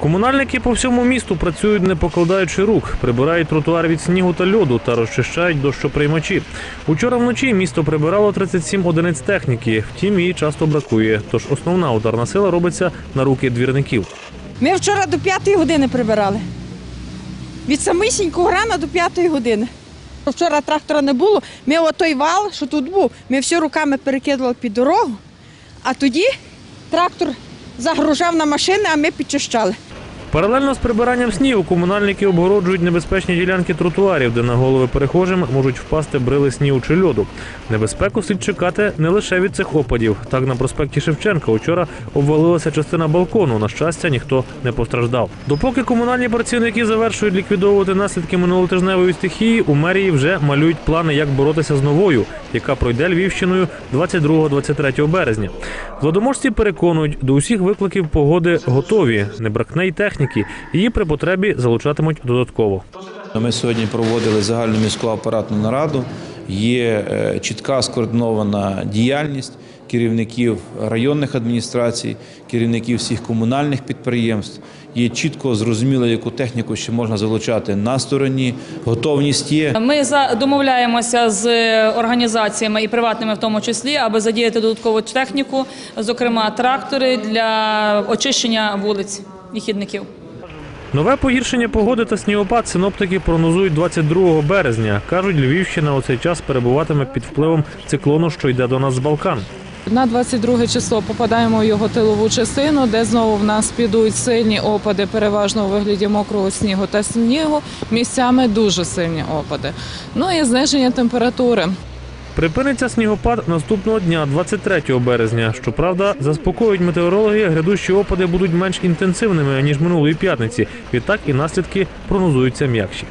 Комунальники по всьому місту працюють не покладаючи рук, прибирають тротуар від снігу та льоду та розчищають дощоприймачі. Учора вночі місто прибирало 37 одиниць техніки, втім її часто бракує. Тож основна ударна сила робиться на руки двірників. Ми вчора до п'ятої години прибирали. Від самісінького рана до п'ятої години. Вчора трактора не було. Ми отой вал, що тут був, ми все руками перекидували під дорогу, а тоді трактор загружав на машини, а ми підчищали. Паралельно з прибиранням снігу комунальники обгороджують небезпечні ділянки тротуарів, де на голови перехожим можуть впасти брили снігу чи льоду. Небезпеку слід чекати не лише від цих опадів. Так на проспекті Шевченка учора обвалилася частина балкону. На щастя, ніхто не постраждав. Допоки комунальні працівники завершують ліквідовувати наслідки минулотижневої стихії, у мерії вже малюють плани, як боротися з новою, яка пройде Львівщиною 22-23 березня. Владоможці переконують, до усіх викликів погоди готові. Не бракне й техніки. Її при потребі залучатимуть додатково. Ми сьогодні проводили загальну міську апаратну нараду. Є е, чітка скоординована діяльність керівників районних адміністрацій, керівників всіх комунальних підприємств. Є чітко зрозуміло, яку техніку ще можна залучати на стороні. Готовність є. Ми за- домовляємося з організаціями і приватними в тому числі, аби задіяти додаткову техніку, зокрема трактори для очищення вулиць і хідників. Нове погіршення погоди та снігопад синоптики прогнозують 22 березня. Кажуть, Львівщина у цей час перебуватиме під впливом циклону, що йде до нас з Балкан. На 22 число попадаємо в його тилову частину, де знову в нас підуть сильні опади, переважно у вигляді мокрого снігу та снігу. Місцями дуже сильні опади. Ну і зниження температури. Припиниться снігопад наступного дня, 23 березня. Щоправда, заспокоюють метеорологи, грядущі опади будуть менш інтенсивними ніж минулої п'ятниці. Відтак і наслідки прогнозуються м'якші.